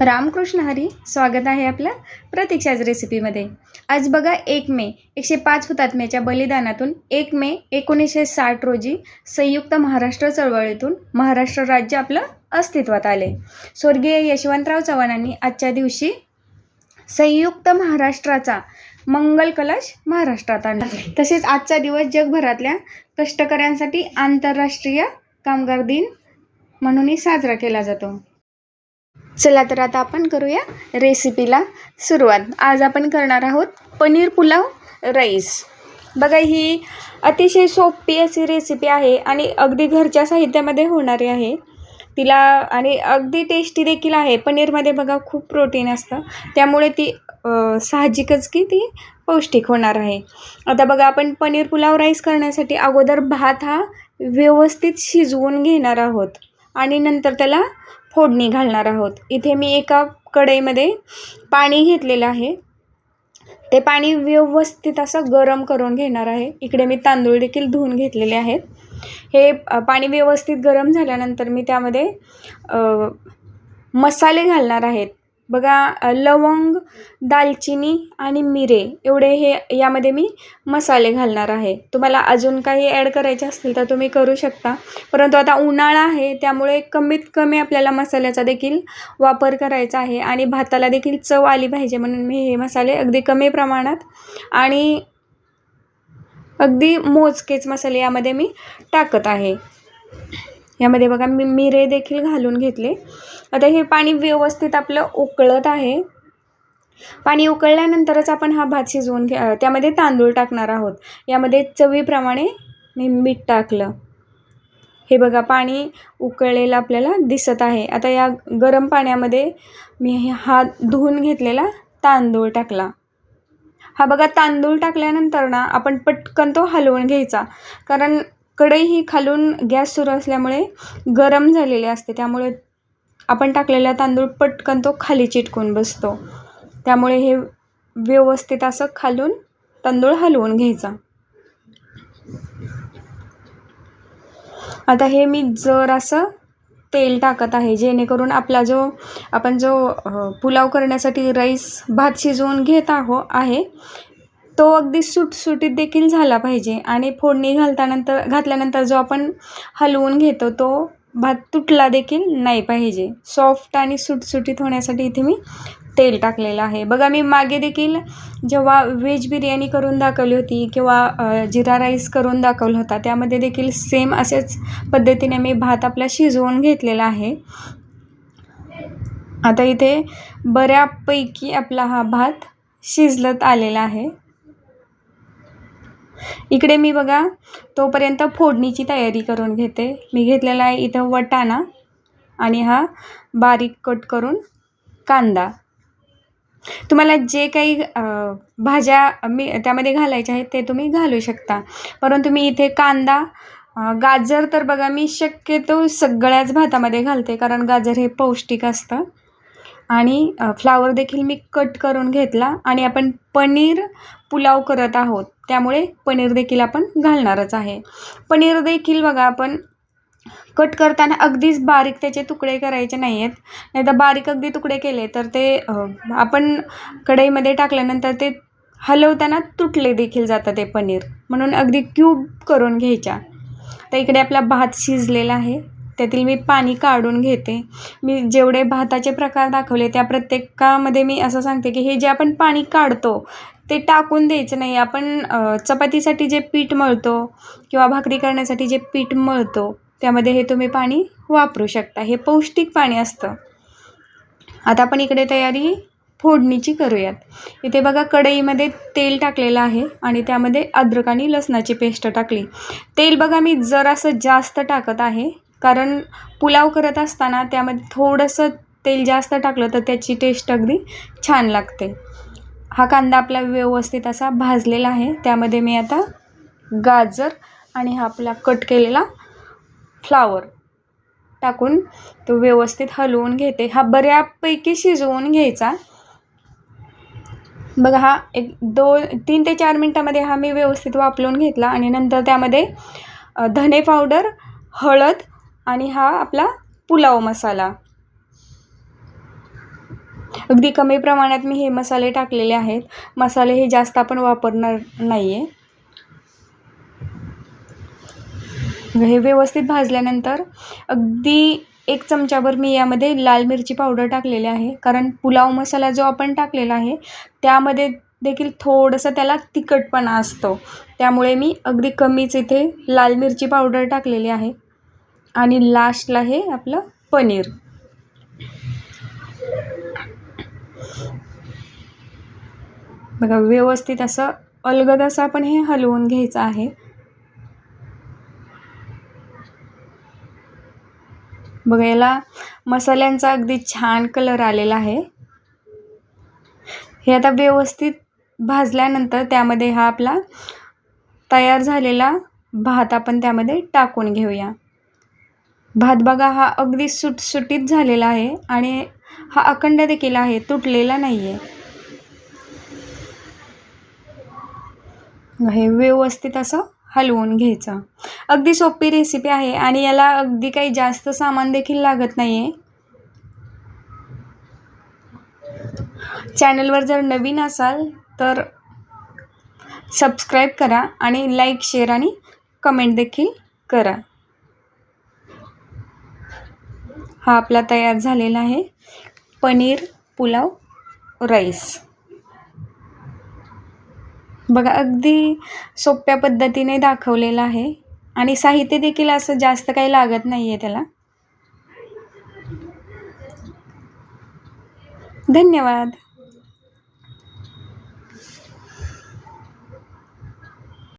रामकृष्ण हरी स्वागत आहे आपलं प्रतीक्षाच रेसिपीमध्ये आज बघा एक मे एकशे पाच हुतात्म्याच्या बलिदानातून एक मे एकोणीसशे साठ रोजी संयुक्त महाराष्ट्र चळवळीतून महाराष्ट्र राज्य आपलं अस्तित्वात आले. स्वर्गीय यशवंतराव चव्हाणांनी आजच्या दिवशी संयुक्त महाराष्ट्राचा मंगल कलश महाराष्ट्रात आणला. तसेच आजचा दिवस जगभरातल्या कष्टकऱ्यांसाठी आंतरराष्ट्रीय कामगार दिन म्हणूनही साजरा केला जातो. चला तर आता आपण करूया रेसिपीला सुरुवात. आज आपण करणार आहोत पनीर पुलाव राईस. बघा ही अतिशय सोपी अशी रेसिपी आहे आणि अगदी घरच्या साहित्यामध्ये होणारी आहे. तिला आणि अगदी टेस्टी देखील आहे. पनीरमध्ये बघा खूप प्रोटीन असतं. त्यामुळे ती साहजिकच की ती पौष्टिक होणार आहे. आता बघा आपण पनीर पुलाव राईस करण्यासाठी अगोदर भात हा व्यवस्थित शिजवून घेणार आहोत. आणि नंतर त्याला फोडणी घालणार आहोत. इथे मी एका कढईमध्ये पाणी घेतलेलं आहे. ते पाणी व्यवस्थित असं गरम करून घेणार आहे. इकडे मी तांदूळ देखील धुवून घेतलेले आहेत. हे पाणी व्यवस्थित गरम झाल्यानंतर मी त्यामध्ये मसाले घालणार आहेत बघा लवंग दालचिनी आणि मिरे एवढे हे यामध्ये मी मसाले घालणार आहे. तुम्हाला अजून काही ॲड करायचे असतील तर तुम्ही करू शकता. परंतु आता उन्हाळा आहे त्यामुळे कमीत कमी आपल्याला मसाल्याचा देखील वापर करायचा आहे आणि भाताला देखील चव आली पाहिजे म्हणून मी हे मसाले अगदी कमी प्रमाणात आणि अगदी मोजकेच मसाले यामध्ये मी टाकत आहे. यामध्ये बघा मी मिरे देखील घालून घेतले. आता हे पाणी व्यवस्थित आपलं उकळत आहे. पाणी उकळल्यानंतरच आपण हा भात शिजवून घे त्यामध्ये तांदूळ टाकणार आहोत. यामध्ये चवीप्रमाणे मी मीठ टाकलं. हे बघा पाणी उकळलेलं आपल्याला दिसत आहे. आता या गरम पाण्यामध्ये मी हा धुवून घेतलेला तांदूळ टाकला. हा बघा तांदूळ टाकल्यानंतर ना आपण पटकन तो हलवून घ्यायचा. कारण कढई ही खालून गॅस सुरू असल्यामुळे गरम झालेली असते. त्यामुळे आपण टाकलेला तांदूळ पटकन तो खाली चिटकून बसतो. त्यामुळे हे व्यवस्थित असं खालून तांदूळ हलवून घ्यायचा. आता हे मी जर असं तेल टाकत आहे जेणेकरून आपला जो आपण जो पुलाव करण्यासाठी राईस भात शिजवून घेत आहो आहे तो अगदी सुटसुटीत देखील झाला पाहिजे. आणि फोडणी घालतानंतर घातल्यानंतर जो आपण हलवून घेतो तो भात तुटला देखील नाही पाहिजे. सॉफ्ट आणि सुटसुटीत होण्यासाठी इथे मी तेल टाकलेलं आहे. बघा मी मागे देखील जेव्हा व्हेज बिर्याणी करून दाखवली होती किंवा जिरा राईस करून दाखवला होता त्यामध्ये देखील सेम असेच पद्धतीने मी भात आपला शिजवून घेतलेला आहे. आता इथे बऱ्यापैकी आपला हा भात शिजलत आलेला आहे. इकडे मी बघा तोपर्यंत फोडणीची तयारी करून घेते. मी घेतलेला आहे इथं वटाणा आणि हा बारीक कट करून कांदा. तुम्हाला जे काही भाज्या मी त्यामध्ये घालायच्या आहेत ते तुम्ही घालू शकता. परंतु मी इथे कांदा गाजर तर बघा मी शक्यतो सगळ्याच भातामध्ये घालते कारण गाजर हे पौष्टिक असतं. आणि फ्लावर देखील मी कट करून घेतला आणि आपण पनीर पुलाव करत आहोत. त्यामुळे पनीर देखील आपण घालणारच आहे. पनीर देखील बघा आपण कट करताना अगदीच बारीक त्याचे तुकडे करायचे नाही आहेत नाही तर बारीक अगदी तुकडे केले तर ते आपण कढईमध्ये टाकल्यानंतर ते हलवताना तुटले देखील जातं ते पनीर. म्हणून अगदी क्यूब करून घ्यायच्या. तर इकडे आपला भात शिजलेला आहे. त्यातील मी पाणी काढून घेते. मी जेवढे भाताचे प्रकार दाखवले त्या प्रत्येकामध्ये मी असं सांगते की हे जे आपण पाणी काढतो ते टाकून द्यायचं नाही. आपण चपातीसाठी जे पीठ मळतो किंवा भाकरी करण्यासाठी जे पीठ मळतो त्यामध्ये हे तुम्ही पाणी वापरू शकता. हे पौष्टिक पाणी असतं. आता आपण इकडे तयारी फोडणीची करूयात. इथे बघा कढईमध्ये तेल टाकलेलं आहे आणि त्यामध्ये अद्रक आणि लसणाची पेस्ट टाकली. तेल बघा मी जरासं जास्त टाकत आहे. कारण पुलाव करत असताना त्यामध्ये थोडंसं तेल जास्त टाकलं तर त्याची टेस्ट अगदी छान लागते. हा कांदा आपला व्यवस्थित असा भाजलेला आहे. त्यामध्ये मी आता गाजर आणि हा आपला कट केलेला फ्लावर टाकून तो व्यवस्थित हलवून घेते. हा बऱ्यापैकी शिजवून घ्यायचा. बघा हा एक दोन तीन ते चार मिनटामध्ये हा मी व्यवस्थित वापरून घेतला आणि नंतर त्यामध्ये धने पावडर हळद आणि हा आपला पुलाव मसाला. अगदी कमी प्रमाणात मी हे मसाले टाकलेले आहेत. मसाले हे जास्त आपण वापरणार नाही आहे हे व्यवस्थित भाजल्यानंतर अगदी एक चमचाभर मी यामध्ये लाल मिरची पावडर टाकलेली आहे. कारण पुलाव मसाला जो आपण टाकलेला आहे त्यामध्ये देखील थोडंसं त्याला तिखटपणा असतो. त्यामुळे मी अगदी कमीच इथे लाल मिरची पावडर टाकलेली आहे. आणि लास्टला हे आपलं पनीर. बघा व्यवस्थित असं अलगद असं आपण हे हलवून घ्यायचं आहे. बघा याला मसाल्यांचा अगदी छान कलर आलेला आहे. हे आता व्यवस्थित भाजल्यानंतर त्यामध्ये हा आपला तयार झालेला भात आपण त्यामध्ये टाकून घेऊया. भात बघा हा अगदी सुटसुटीत झालेला आहे आणि हा अखंड देखील आहे तुटलेला नाही आहे हे व्यवस्थित असं हलवून घ्यायचं. अगदी सोपी रेसिपी आहे आणि याला अगदी काही जास्त सामान देखील लागत नाही आहे चॅनलवर जर नवीन असाल तर सबस्क्राईब करा आणि लाईक शेअर आणि कमेंट देखील करा. हा आपला तयार झालेला आहे. पनीर पुलाव राईस. बघा अगदी सोप्या पद्धतीने दाखवलेलं आहे. आणि साहित्य देखील असं जास्त काही लागत नाही आहे त्याला. धन्यवाद.